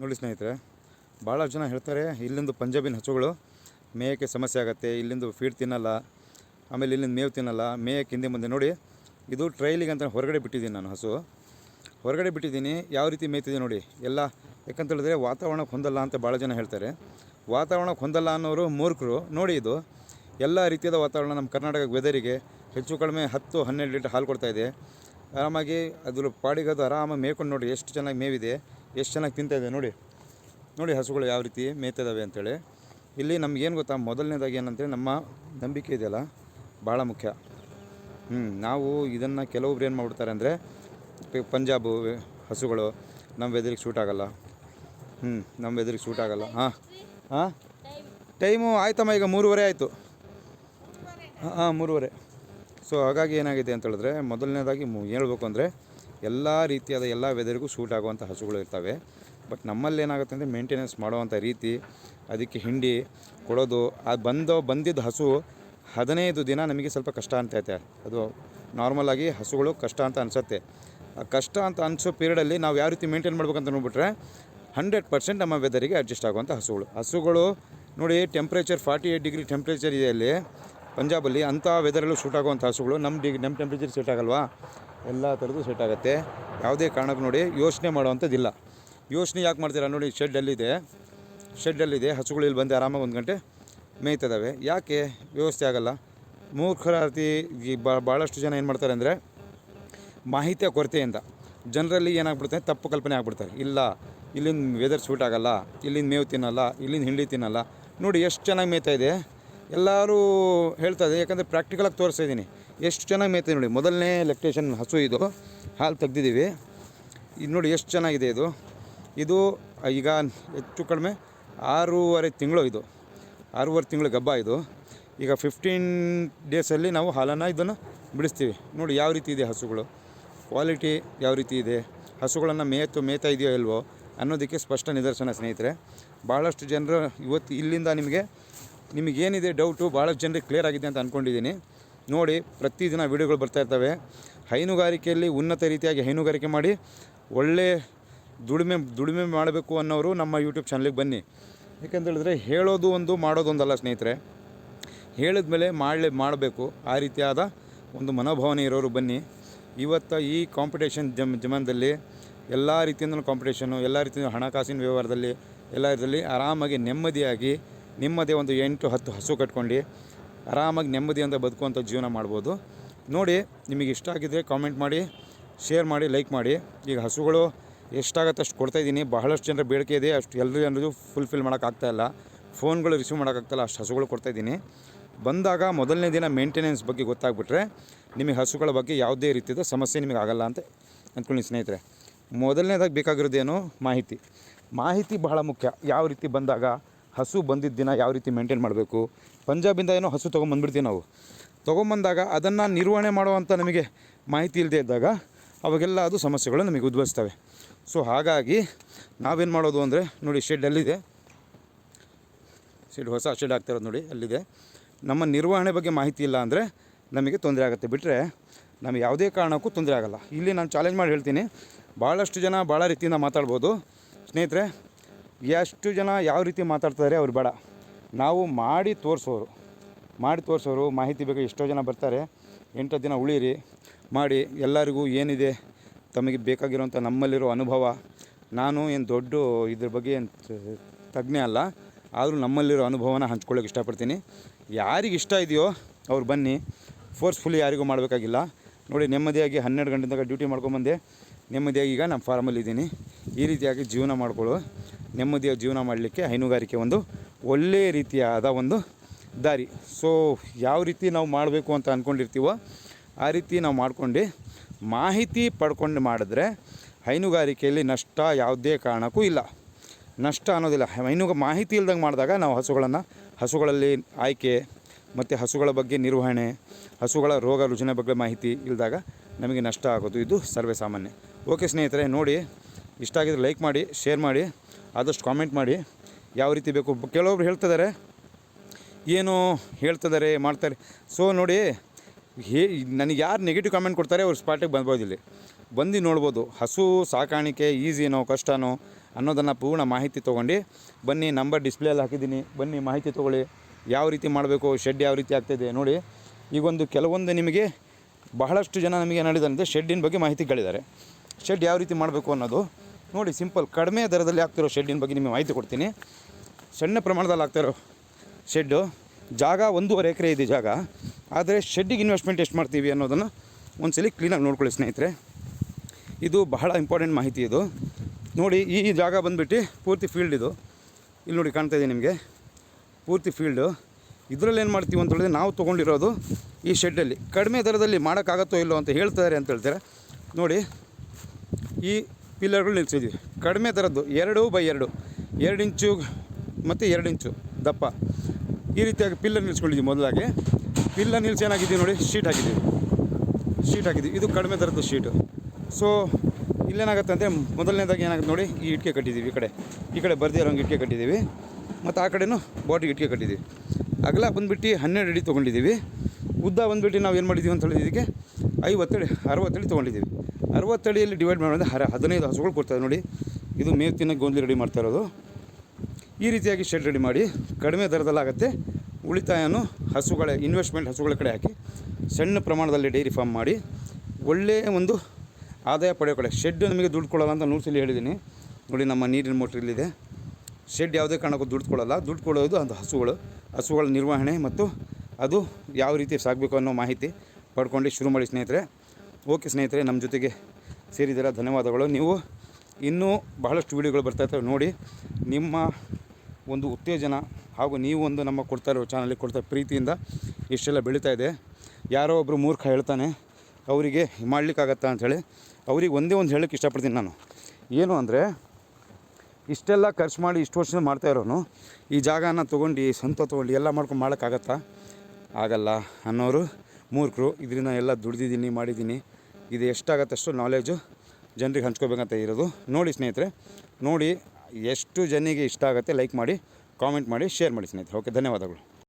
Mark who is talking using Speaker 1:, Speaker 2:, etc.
Speaker 1: ನೋಡಿ ಸ್ನೇಹಿತರೆ ಭಾಳ ಜನ ಹೇಳ್ತಾರೆ, ಇಲ್ಲಿಂದು ಪಂಜಾಬಿನ ಹಸುಗಳು ಮೇಯಕ್ಕೆ ಸಮಸ್ಯೆ ಆಗುತ್ತೆ, ಇಲ್ಲಿಂದು ಫೀಡ್ ತಿನ್ನಲ್ಲ, ಆಮೇಲೆ ಇಲ್ಲಿಂದ ಮೇವು ತಿನ್ನಲ್ಲ, ಮೇಯಕ್ಕೆ ಹಿಂದೆ ಮುಂದೆ ನೋಡಿ, ಇದು ಟ್ರೈಲಿಗೆ ಅಂತ ಹೊರಗಡೆ ಬಿಟ್ಟಿದ್ದೀನಿ ನಾನು ಹಸು. ಹೊರಗಡೆ ಬಿಟ್ಟಿದ್ದೀನಿ, ಯಾವ ರೀತಿ ಮೇಯ್ತಿದೆ ನೋಡಿ, ಎಲ್ಲ ಯಾಕಂತೇಳಿದ್ರೆ ವಾತಾವರಣಕ್ಕೆ ಹೊಂದಲ್ಲ ಅಂತ ಭಾಳ ಜನ ಹೇಳ್ತಾರೆ. ವಾತಾವರಣಕ್ಕೆ ಹೊಂದಲ್ಲ ಅನ್ನೋರು ಮೂರ್ಖರು. ನೋಡಿ ಇದು, ಎಲ್ಲ ರೀತಿಯಾದ ವಾತಾವರಣ ನಮ್ಮ ಕರ್ನಾಟಕ ವೆದರಿಗೆ ಹೆಚ್ಚು ಕಡಿಮೆ ಹತ್ತು, ಹನ್ನೆರಡು ಲೀಟರ್ ಹಾಲು ಕೊಡ್ತಾಯಿದೆ ಆರಾಮಾಗಿ ಅದ್ರ ಪಾಡಿಗೆ ಅದು ಆರಾಮಾಗಿ ಮೇಯ್ಕೊಂಡು ನೋಡಿ ಎಷ್ಟು ಚೆನ್ನಾಗಿ ಮೇವಿದೆ. ಎಷ್ಟು ಚೆನ್ನಾಗಿ ತಿಂತಾಯಿದೆ ನೋಡಿ. ನೋಡಿ ಹಸುಗಳು ಯಾವ ರೀತಿ ಮೇಯ್ತಿದ್ದಾವೆ ಅಂತೇಳಿ. ಇಲ್ಲಿ ನಮಗೇನು ಗೊತ್ತಾ? ಮೊದಲನೇದಾಗಿ ಏನಂತೇಳಿ ನಮ್ಮ ನಂಬಿಕೆ ಇದೆಯಲ್ಲ ಭಾಳ ಮುಖ್ಯ. ಹ್ಞೂ ನಾವು ಇದನ್ನು ಕೆಲವೊಬ್ರು ಏನು ಮಾಡ್ಬಿಡ್ತಾರೆ ಅಂದರೆ ಪಂಜಾಬು ಹಸುಗಳು ನಮ್ಮ ವೆದರಿಗೆ ಸೂಟ್ ಆಗೋಲ್ಲ. ಹ್ಞೂ ನಮ್ಮ ವೆದರಿಗೆ ಸೂಟ್ ಆಗೋಲ್ಲ. ಹಾಂ ಹಾಂ? ಟೈಮು ಆಯ್ತಮ್ಮ, ಈಗ ಮೂರುವರೆ ಆಯಿತು. ಹಾಂ ಮೂರುವರೆ. ಸೊ ಹಾಗಾಗಿ ಏನಾಗಿದೆ ಅಂತ ಹೇಳಿದ್ರೆ, ಮೊದಲನೇದಾಗಿ ಹೇಳ್ಬೇಕು ಅಂದರೆ ಎಲ್ಲ ರೀತಿಯಾದ ಎಲ್ಲ ವೆದರ್ಗೂ ಸೂಟ್ ಆಗುವಂಥ ಹಸುಗಳು ಇರ್ತವೆ. ಬಟ್ ನಮ್ಮಲ್ಲಿ ಏನಾಗುತ್ತೆ ಅಂದರೆ ಮೇಂಟೆನೆನ್ಸ್ ಮಾಡುವಂಥ ರೀತಿ, ಅದಕ್ಕೆ ಹಿಂಡಿ ಕೊಡೋದು ಅದು ಬಂದೋ, ಬಂದಿದ್ದ ಹಸು ಹದಿನೈದು ದಿನ ನಮಗೆ ಸ್ವಲ್ಪ ಕಷ್ಟ ಅಂತೈತೆ ಅದು ನಾರ್ಮಲಾಗಿ ಹಸುಗಳು ಕಷ್ಟ ಅಂತ ಅನಿಸುತ್ತೆ. ಆ ಕಷ್ಟ ಅಂತ ಅನಿಸೋ ಪೀರಿಯಡಲ್ಲಿ ನಾವು ಯಾವ ರೀತಿ ಮೇಂಟೈನ್ ಮಾಡ್ಬೇಕಂತ ನೋಡ್ಬಿಟ್ರೆ ಹಂಡ್ರೆಡ್ ಪರ್ಸೆಂಟ್ ನಮ್ಮ ವೆದರಿಗೆ ಅಡ್ಜಸ್ಟ್ ಆಗುವಂಥ ಹಸುಗಳು. ಹಸುಗಳು ನೋಡಿ temperature forty eight degree temperature ಇದೆ ಅಲ್ಲಿ ಪಂಜಾಬಲ್ಲಿ ಅಂಥ ವೆದರಲ್ಲೂ ಸೂಟ್ ಆಗುವಂಥ ಹಸುಗಳು ನಮ್ಮ ಡಿಗ್ ನಮ್ಮ ಟೆಂಪ್ರೇಚರ್ ಸೂಟ್ ಆಗಲ್ವಾ? ಎಲ್ಲ ಥರದ್ದು ಸೆಟ್ ಆಗುತ್ತೆ. ಯಾವುದೇ ಕಾರಣಕ್ಕೆ ನೋಡಿ ಯೋಚನೆ ಮಾಡುವಂಥದ್ದಿಲ್ಲ. ಯೋಚನೆ ಯಾಕೆ ಮಾಡ್ತೀರಾ ನೋಡಿ ಶೆಡ್ ಅಲ್ಲಿದೆ. ಶೆಡ್ಡಲ್ಲಿದೆ ಹಸುಗಳು ಇಲ್ಲಿ ಬಂದು ಆರಾಮಾಗಿ ಒಂದು ಗಂಟೆ ಮೇಯ್ತದಾವೆ. ಯಾಕೆ ವ್ಯವಸ್ಥೆ ಆಗಲ್ಲ? ಮೂರ್ಖರಾರ್ತಿ ಈ ಭಾಳಷ್ಟು ಜನ ಏನು ಮಾಡ್ತಾರೆ ಅಂದರೆ ಮಾಹಿತಿಯ ಕೊರತೆಯಿಂದ ಜನರಲ್ಲಿ ಏನಾಗ್ಬಿಡ್ತಾರೆ ತಪ್ಪು ಕಲ್ಪನೆ ಆಗ್ಬಿಡ್ತಾರೆ. ಇಲ್ಲ ಇಲ್ಲಿಂದ ವೆದರ್ ಸೂಟ್ ಆಗಲ್ಲ ಇಲ್ಲಿಂದ ಮೇವು ತಿನ್ನಲ್ಲ ಇಲ್ಲಿಂದ ಹಿಂಡಿ ತಿನ್ನಲ್ಲ. ನೋಡಿ ಎಷ್ಟು ಚೆನ್ನಾಗಿ ಮೇಯ್ತಾ ಇದೆ. ಎಲ್ಲರೂ ಹೇಳ್ತಾ ಇದೆ, ಯಾಕಂದರೆ ಪ್ರಾಕ್ಟಿಕಲಾಗಿ ತೋರಿಸ್ತಾ ಇದ್ದೀನಿ. ಎಷ್ಟು ಚೆನ್ನಾಗಿ ಮೇಯ್ತದೆ ನೋಡಿ. ಮೊದಲನೇ ಲೆಕ್ಟೇಷನ್ ಹಸು ಇದು. ಹಾಲು ತೆಗ್ದಿದ್ದೀವಿ. ಇದು ನೋಡಿ ಎಷ್ಟು ಚೆನ್ನಾಗಿದೆ ಇದು. ಇದು ಈಗ ಹೆಚ್ಚು ಕಡಿಮೆ ಆರೂವರೆ ತಿಂಗಳು ಇದು. ಆರೂವರೆ ತಿಂಗಳು ಗಬ್ಬ ಇದು. ಈಗ ಫಿಫ್ಟೀನ್ ಡೇಸಲ್ಲಿ ನಾವು ಹಾಲನ್ನು ಇದನ್ನು ಬಿಡಿಸ್ತೀವಿ. ನೋಡಿ ಯಾವ ರೀತಿ ಇದೆ ಹಸುಗಳು. ಕ್ವಾಲಿಟಿ ಯಾವ ರೀತಿ ಇದೆ. ಹಸುಗಳನ್ನು ಮೇಯ್ತು ಮೇಯ್ತಾ ಇದೆಯೋ ಇಲ್ವೋ ಅನ್ನೋದಕ್ಕೆ ಸ್ಪಷ್ಟ ನಿದರ್ಶನ ಸ್ನೇಹಿತರೆ. ಭಾಳಷ್ಟು ಜನರು ಇವತ್ತು ಇಲ್ಲಿಂದ ನಿಮಗೆ, ನಿಮಗೇನಿದೆ ಡೌಟು ಭಾಳಷ್ಟು ಜನರಿಗೆ ಕ್ಲಿಯರ್ ಆಗಿದೆ ಅಂತ ಅಂದ್ಕೊಂಡಿದ್ದೀನಿ ನೋಡಿ, ಪ್ರತಿದಿನ ವೀಡಿಯೋಗಳು ಬರ್ತಾ ಇರ್ತವೆ. ಹೈನುಗಾರಿಕೆಯಲ್ಲಿ ಉನ್ನತ ರೀತಿಯಾಗಿ ಹೈನುಗಾರಿಕೆ ಮಾಡಿ, ಒಳ್ಳೆ ದುಡಿಮೆ ದುಡಿಮೆ ಮಾಡಬೇಕು ಅನ್ನೋರು ನಮ್ಮ ಯೂಟ್ಯೂಬ್ ಚಾನಲಿಗೆ ಬನ್ನಿ. ಹೇಳಿದ್ರೆ ಹೇಳೋದು ಒಂದು, ಮಾಡೋದು ಒಂದಲ್ಲ ಸ್ನೇಹಿತರೆ. ಹೇಳಿದ ಮೇಲೆ ಮಾಡಲೇ, ಮಾಡಬೇಕು. ಆ ರೀತಿಯಾದ ಒಂದು ಮನೋಭಾವನೆ ಇರೋರು ಬನ್ನಿ. ಇವತ್ತು ಈ ಕಾಂಪಿಟೇಷನ್ ಜಮ್, ಜಮಾನದಲ್ಲಿ ಎಲ್ಲ ರೀತಿಯಿಂದಲೂ ಕಾಂಪಿಟೇಷನು ಎಲ್ಲ ರೀತಿಯ ಹಣಕಾಸಿನ ವ್ಯವಹಾರದಲ್ಲಿ, ಎಲ್ಲ ಇದರಲ್ಲಿ ಆರಾಮಾಗಿ ನೆಮ್ಮದಿಯಾಗಿ, ನಿಮ್ಮದೇ ಒಂದು ಎಂಟು, ಹತ್ತು ಹಸು ಕಟ್ಕೊಂಡು ಆರಾಮಾಗಿ ನೆಮ್ಮದಿಯಿಂದ ಬದುಕುವಂಥ ಜೀವನ ಮಾಡ್ಬೋದು. ನೋಡಿ, ನಿಮಗೆ ಇಷ್ಟ ಆಗಿದ್ದರೆ ಕಾಮೆಂಟ್ ಮಾಡಿ ಶೇರ್ ಮಾಡಿ ಲೈಕ್ ಮಾಡಿ. ಈಗ ಹಸುಗಳು ಎಷ್ಟಾಗತ್ತೆ ಅಷ್ಟು ಕೊಡ್ತಾಯಿದ್ದೀನಿ ಬಹಳಷ್ಟು ಜನರ ಬೇಡಿಕೆ ಇದೆ. ಅಷ್ಟು ಎಲ್ಲರೂ ಜನರು ಫುಲ್ಫಿಲ್ ಮಾಡೋಕ್ಕಾಗ್ತಾಯಿಲ್ಲ ಫೋನ್ಗಳು ರಿಸೀವ್ ಮಾಡೋಕ್ಕಾಗ್ತಾಯಿಲ್ಲ ಅಷ್ಟು ಹಸುಗಳು ಕೊಡ್ತಾಯಿದ್ದೀನಿ ಬಂದಾಗ ಮೊದಲನೇ ದಿನ ಮೇಂಟೆನೆನ್ಸ್ ಬಗ್ಗೆ ಗೊತ್ತಾಗ್ಬಿಟ್ರೆ, ನಿಮಗೆ ಹಸುಗಳ ಬಗ್ಗೆ ಯಾವುದೇ ರೀತಿಯದ ಸಮಸ್ಯೆ ನಿಮಗೆ ಆಗಲ್ಲ ಅಂತ ಅಂದ್ಕೊಳ್ಳಿ ಸ್ನೇಹಿತರೆ. ಮೊದಲನೇದಾಗಿ ಬೇಕಾಗಿರೋದೇನು? ಮಾಹಿತಿ. ಮಾಹಿತಿ ಬಹಳ ಮುಖ್ಯ. ಯಾವ ರೀತಿ ಬಂದಾಗ ಹಸು ಬಂದಿದ್ದ ದಿನ ಯಾವ ರೀತಿ ಮೇಂಟೈನ್ ಮಾಡಬೇಕು? ಪಂಜಾಬಿಂದ ಏನೋ ಹಸು ತೊಗೊಂಬಂದ್ಬಿಡ್ತೀವಿ ನಾವು. ತೊಗೊಂಬಂದಾಗ ಅದನ್ನು ನಿರ್ವಹಣೆ ಮಾಡುವಂಥ ನಮಗೆ ಮಾಹಿತಿ ಇಲ್ಲದೆ ಇದ್ದಾಗ ಅವಾಗೆಲ್ಲ ಅದು ಸಮಸ್ಯೆಗಳು ನಮಗೆ ಉದ್ಭವಿಸ್ತವೆ. ಸೊ ಹಾಗಾಗಿ ನಾವೇನು ಮಾಡೋದು ಅಂದರೆ, ನೋಡಿ ಶೆಡ್ ಅಲ್ಲಿದೆ. ಶೆಡ್ ಹೊಸ ಶೆಡ್ ಆಗ್ತಿರೋದು ನೋಡಿ, ಅಲ್ಲಿದೆ. ನಮ್ಮ ನಿರ್ವಹಣೆ ಬಗ್ಗೆ ಮಾಹಿತಿ ಇಲ್ಲ ಅಂದರೆ ನಮಗೆ ತೊಂದರೆ ಆಗುತ್ತೆ. ಬಿಟ್ಟರೆ ನಮಗೆ ಯಾವುದೇ ಕಾರಣಕ್ಕೂ ತೊಂದರೆ ಆಗಲ್ಲ. ಇಲ್ಲಿ ನಾನು ಚಾಲೆಂಜ್ ಮಾಡಿ ಹೇಳ್ತೀನಿ. ಭಾಳಷ್ಟು ಜನ ಭಾಳ ರೀತಿಯಿಂದ ಮಾತಾಡ್ಬೋದು. ಸ್ನೇಹಿತರೆ ಎಷ್ಟು ಜನ ಯಾವ ರೀತಿ ಮಾತಾಡ್ತಾರೆ ಅವ್ರು ಬೇಡ. ನಾವು ಮಾಡಿ ತೋರಿಸೋರು. ಮಾಡಿ ತೋರಿಸೋರು, ಮಾಹಿತಿ ಬೇಕು, ಎಷ್ಟೋ ಜನ ಬರ್ತಾರೆ. ಎಂಟು ದಿನ ಉಳೀರಿ ಮಾಡಿ, ಎಲ್ಲರಿಗೂ ಏನಿದೆ, ತಮಗೆ ಬೇಕಾಗಿರುವಂಥ ನಮ್ಮಲ್ಲಿರೋ ಅನುಭವ. ನಾನು ಏನು ದೊಡ್ಡ ಇದ್ರ ಬಗ್ಗೆ ಏನು ತಜ್ಞೆ ಅಲ್ಲ. ಆದರೂ ನಮ್ಮಲ್ಲಿರೋ ಅನುಭವನ ಹಂಚ್ಕೊಳ್ಳೋಕೆ ಇಷ್ಟಪಡ್ತೀನಿ. ಯಾರಿಗೆ ಇಷ್ಟ ಇದೆಯೋ ಅವ್ರು ಬನ್ನಿ. ಫೋರ್ಸ್ಫುಲಿ ಯಾರಿಗೂ ಮಾಡಬೇಕಾಗಿಲ್ಲ. ನೋಡಿ, ನೆಮ್ಮದಿಯಾಗಿ ಹನ್ನೆರಡು ಗಂಟೆ ತನಕ ಡ್ಯೂಟಿ ಮಾಡ್ಕೊಂಬಂದೆ ನೆಮ್ಮದಿಯಾಗಿ ಈಗ ನಮ್ಮ ಫಾರ್ಮಲ್ಲಿದ್ದೀನಿ ಈ ರೀತಿಯಾಗಿ ಜೀವನ ಮಾಡಿಕೊಳ್ಳೋ. ನೆಮ್ಮದಿಯಾಗಿ ಜೀವನ ಮಾಡಲಿಕ್ಕೆ ಹೈನುಗಾರಿಕೆ ಒಂದು ಒಳ್ಳೆಯ ರೀತಿಯಾದ ಒಂದು ದಾರಿ. ಸೊ ಯಾವ ರೀತಿ ನಾವು ಮಾಡಬೇಕು ಅಂತ ಅಂದ್ಕೊಂಡಿರ್ತೀವೋ ಆ ರೀತಿ ನಾವು ಮಾಡ್ಕೊಂಡು ಮಾಹಿತಿ ಪಡ್ಕೊಂಡು ಮಾಡಿದ್ರೆ ಹೈನುಗಾರಿಕೆಯಲ್ಲಿ ನಷ್ಟ ಯಾವುದೇ ಕಾರಣಕ್ಕೂ ಇಲ್ಲ. ನಷ್ಟ ಅನ್ನೋದಿಲ್ಲ. ಹೈನು ಮಾಹಿತಿ ಇಲ್ದಂಗೆ ಮಾಡಿದಾಗ ನಾವು ಹಸುಗಳನ್ನು, ಹಸುಗಳಲ್ಲಿ ಆಯ್ಕೆ ಮತ್ತು ಹಸುಗಳ ಬಗ್ಗೆ ನಿರ್ವಹಣೆ, ಹಸುಗಳ ರೋಗ ರುಜಿನ ಬಗ್ಗೆ ಮಾಹಿತಿ ಇಲ್ಲದಾಗ ನಮಗೆ ನಷ್ಟ ಆಗೋದು ಇದು ಸರ್ವೇಸಾಮಾನ್ಯ. ಓಕೆ ಸ್ನೇಹಿತರೆ, ನೋಡಿ, ಇಷ್ಟ ಆಗಿದ್ರೆ ಲೈಕ್ ಮಾಡಿ ಶೇರ್ ಮಾಡಿ. ಆದಷ್ಟು ಕಾಮೆಂಟ್ ಮಾಡಿ, ಯಾವ ರೀತಿ ಬೇಕು. ಕೆಲವೊಬ್ರು ಹೇಳ್ತಿದ್ದಾರೆ ಏನು ಹೇಳ್ತಿದ್ದಾರೆ ಮಾಡ್ತಾರೆ. ಸೊ ನೋಡಿ, ಹೇ, ನನಗೆ ಯಾರು ನೆಗೆಟಿವ್ ಕಾಮೆಂಟ್ ಕೊಡ್ತಾರೆ, ಅವ್ರು ಸ್ಪಾಟಿಗೆ ಬಂದ್ಬೋದು ಇಲ್ಲಿ. ಬಂದು ನೋಡ್ಬೋದು, ಹಸು ಸಾಕಾಣಿಕೆ ಈಸಿನೋ, ಕಷ್ಟನೋ ಅನ್ನೋದನ್ನು ಪೂರ್ಣ ಮಾಹಿತಿ ತೊಗೊಂಡು, ಬನ್ನಿ ನಂಬರ್ ಡಿಸ್ಪ್ಲೇಯಲ್ಲಿ ಹಾಕಿದ್ದೀನಿ. ಬನ್ನಿ, ಮಾಹಿತಿ ತೊಗೊಳ್ಳಿ, ಯಾವ ರೀತಿ ಮಾಡಬೇಕು ಶೆಡ್ ಯಾವ ರೀತಿ ಆಗ್ತಾಯಿದೆ ನೋಡಿ. ಈಗೊಂದು ಕೆಲವೊಂದು ನಿಮಗೆ, ಬಹಳಷ್ಟು ಜನ ನಮಗೆ ಏನು ಶೆಡ್ಡಿನ ಬಗ್ಗೆ ಮಾಹಿತಿ ಕೇಳಿದ್ದಾರೆ. ಶೆಡ್ ಯಾವ ರೀತಿ ಮಾಡಬೇಕು ಅನ್ನೋದು ನೋಡಿ ಸಿಂಪಲ್ ಕಡಿಮೆ ದರದಲ್ಲಿ ಆಗ್ತಿರೋ ಶೆಡ್ಡಿನ ಬಗ್ಗೆ ನಿಮಗೆ ಮಾಹಿತಿ ಕೊಡ್ತೀನಿ. ಸಣ್ಣ ಪ್ರಮಾಣದಲ್ಲಿ ಆಗ್ತಿರೋ ಶೆಡ್ಡು. ಜಾಗ ಒಂದೂವರೆ ಎಕರೆ ಇದೆ ಜಾಗ. ಆದರೆ ಶೆಡ್ಡಿಗೆ ಇನ್ವೆಸ್ಟ್ಮೆಂಟ್ ಎಷ್ಟು ಮಾಡ್ತೀವಿ ಅನ್ನೋದನ್ನು ಒಂದ್ಸಲಿ ಕ್ಲೀನಾಗಿ ನೋಡ್ಕೊಳ್ಳಿ ಸ್ನೇಹಿತರೆ. ಇದು ಬಹಳ ಇಂಪಾರ್ಟೆಂಟ್ ಮಾಹಿತಿ ಇದು. ನೋಡಿ, ಈ ಜಾಗ ಬಂದುಬಿಟ್ಟು ಪೂರ್ತಿ ಫೀಲ್ಡ್ ಇದು. ಇಲ್ಲಿ ನೋಡಿ ಕಾಣ್ತಾ ಇದೆ ನಿಮಗೆ. ಪೂರ್ತಿ ಫೀಲ್ಡು ಇದರಲ್ಲಿ ಏನು ಮಾಡ್ತೀವಿ ಅಂತ ಹೇಳಿದ್ರೆ ನಾವು ತೊಗೊಂಡಿರೋದು ಈ ಶೆಡ್ಡಲ್ಲಿ. ಕಡಿಮೆ ದರದಲ್ಲಿ ಮಾಡೋಕ್ಕಾಗತ್ತೋ ಇಲ್ಲೋ ಅಂತ ಹೇಳ್ತಾರೆ ಅಂತ ಹೇಳ್ತಾರೆ? ನೋಡಿ, ಈ ಪಿಲ್ಲರ್ಗಳು ನಿಲ್ಲಿಸಿದ್ವಿ ಕಡಿಮೆ ಥರದ್ದು ಎರಡು ಬೈ ಎರಡು. ಎರಡು ಇಂಚು ಮತ್ತು ಎರಡು ಇಂಚು ದಪ್ಪ. ಈ ರೀತಿಯಾಗಿ ಪಿಲ್ಲರ್ ನಿಲ್ಸ್ಕೊಂಡಿದ್ವಿ ಮೊದಲಾಗಿ. ಪಿಲ್ಲರ್ ನಿಲ್ಸಿ ಏನಾಗಿದ್ದೀವಿ ನೋಡಿ ಶೀಟ್ ಹಾಕಿದ್ದೀವಿ ಶೀಟ್ ಹಾಕಿದ್ದೀವಿ ಇದು ಕಡಿಮೆ ಥರದ್ದು ಶೀಟು ಸೊ ಇಲ್ಲೇನಾಗುತ್ತೆ ಅಂದರೆ ಮೊದಲನೇದಾಗಿ ಏನಾಗುತ್ತೆ ನೋಡಿ, ಈ ಇಟ್ಕೆ ಕಟ್ಟಿದ್ದೀವಿ ಈ ಕಡೆ. ಈ ಕಡೆ ಬರ್ದಿರೋಂಗೆ ಇಟ್ಕೆ ಕಟ್ಟಿದ್ದೀವಿ. ಮತ್ತು ಆ ಕಡೆನೂ ಬಾಟಿಗೆ ಇಟ್ಕೆ ಕಟ್ಟಿದ್ದೀವಿ. ಅಗಲ ಬಂದುಬಿಟ್ಟು ಹನ್ನೆರಡು ಅಡಿ ತೊಗೊಂಡಿದ್ದೀವಿ. ಉದ್ದ ಬಂದುಬಿಟ್ಟು ನಾವು ಏನು ಮಾಡಿದ್ದೀವಿ ಅಂತ ಹೇಳಿದ್ದಕ್ಕೆ ಐವತ್ತಡಿ ಅರವತ್ತಡಿ ತೊಗೊಂಡಿದ್ದೀವಿ. ಅರವತ್ತಡಿಯಲ್ಲಿ ಡಿವೈಡ್ ಮಾಡೋದು ಹರ ಹದಿನೈದು ಹಸುಗಳು ಕೊಡ್ತಾರೆ ನೋಡಿ. ಇದು ಮೇವು ತಿನ್ನೋ ಗೊಂದಲಿ ರೆಡಿ ಮಾಡ್ತಾ ಇರೋದು. ಈ ರೀತಿಯಾಗಿ ಶೆಡ್ ರೆಡಿ ಮಾಡಿ ಕಡಿಮೆ ದರದಲ್ಲಾಗುತ್ತೆ ಉಳಿತಾಯನು ಹಸುಗಳ ಇನ್ವೆಸ್ಟ್ಮೆಂಟ್ ಹಸುಗಳ ಕಡೆ ಹಾಕಿ ಸಣ್ಣ ಪ್ರಮಾಣದಲ್ಲಿ ಡೈರಿ ಫಾರ್ಮ್ ಮಾಡಿ ಒಳ್ಳೆಯ ಒಂದು ಆದಾಯ ಪಡೆಯೋ ಕಡೆ ಶೆಡ್ ನಮಗೆ ದುಡ್ಡು ಕೊಡೋಲ್ಲ ಅಂತ ನೂರು ಸಲ ಹೇಳಿದ್ದೀನಿ. ನೋಡಿ ನಮ್ಮ ನೀರಿನ ಮೋಟ್ರ್ ಇಲ್ಲಿದೆ. ಶೆಡ್ ಯಾವುದೇ ಕಾರಣಕ್ಕೂ ದುಡ್ಡು ಕೊಡೋಲ್ಲ. ದುಡ್ಡು ಕೊಡೋದು ಅದು ಹಸುಗಳು. ಹಸುಗಳ ನಿರ್ವಹಣೆ ಮತ್ತು ಅದು ಯಾವ ರೀತಿ ಸಾಗಬೇಕು ಅನ್ನೋ ಮಾಹಿತಿ ಪಡ್ಕೊಂಡು ಶುರು ಮಾಡಿ ಸ್ನೇಹಿತರೆ. ಓಕೆ ಸ್ನೇಹಿತರೆ, ನಮ್ಮ ಜೊತೆಗೆ ಸೇರಿದ್ದೀರ, ಧನ್ಯವಾದಗಳು. ನೀವು ಇನ್ನೂ ಬಹಳಷ್ಟು ವೀಡಿಯೋಗಳು ಬರ್ತಾಯಿರ್ತವೆ ನೋಡಿ. ನಿಮ್ಮ ಒಂದು ಉತ್ತೇಜನ ಹಾಗೂ ನೀವು ಒಂದು ನಮ್ಮ ಕೊಡ್ತಾ ಇರೋ ಚಾನಲಿಗೆ ಕೊಡ್ತಾ ಪ್ರೀತಿಯಿಂದ ಇಷ್ಟೆಲ್ಲ ಬೆಳೀತಾ ಇದೆ. ಯಾರೋ ಒಬ್ಬರು ಮೂರ್ಖ ಹೇಳ್ತಾನೆ, ಅವರಿಗೆ ಮಾಡಲಿಕ್ಕಾಗತ್ತಾ ಅಂಥೇಳಿ ಅವ್ರಿಗೆ ಒಂದೇ ಒಂದು ಹೇಳೋಕ್ಕೆ ಇಷ್ಟಪಡ್ತೀನಿ ನಾನು. ಏನು ಅಂದರೆ, ಇಷ್ಟೆಲ್ಲ ಖರ್ಚು ಮಾಡಿ ಇಷ್ಟು ವರ್ಷ ಮಾಡ್ತಾ ಇರೋನು, ಈ ಜಾಗನ ತೊಗೊಂಡು ಸ್ವಂತ ತೊಗೊಂಡು ಎಲ್ಲ ಮಾಡ್ಕೊಂಡು ಮಾಡೋಕ್ಕಾಗತ್ತಾ? ಆಗಲ್ಲ ಅನ್ನೋರು ಮೂರ್ಖರು. ಇದರಿಂದ ಎಲ್ಲ ದುಡ್ದಿದ್ದೀನಿ, ಮಾಡಿದ್ದೀನಿ. ಇದು ಎಷ್ಟಾಗತ್ತೆ ಅಷ್ಟು ನಾಲೆಜು ಜನರಿಗೆ ಹಂಚ್ಕೋಬೇಕಂತ ಇರೋದು. ನೋಡಿ ಸ್ನೇಹಿತರೆ, ನೋಡಿ ಎಷ್ಟು ಜನಿಗೆ ಇಷ್ಟ ಆಗುತ್ತೆ ಲೈಕ್ ಮಾಡಿ ಕಾಮೆಂಟ್ ಮಾಡಿ ಶೇರ್ ಮಾಡಿ ಸ್ನೇಹಿತರೆ. ಓಕೆ ಧನ್ಯವಾದಗಳು.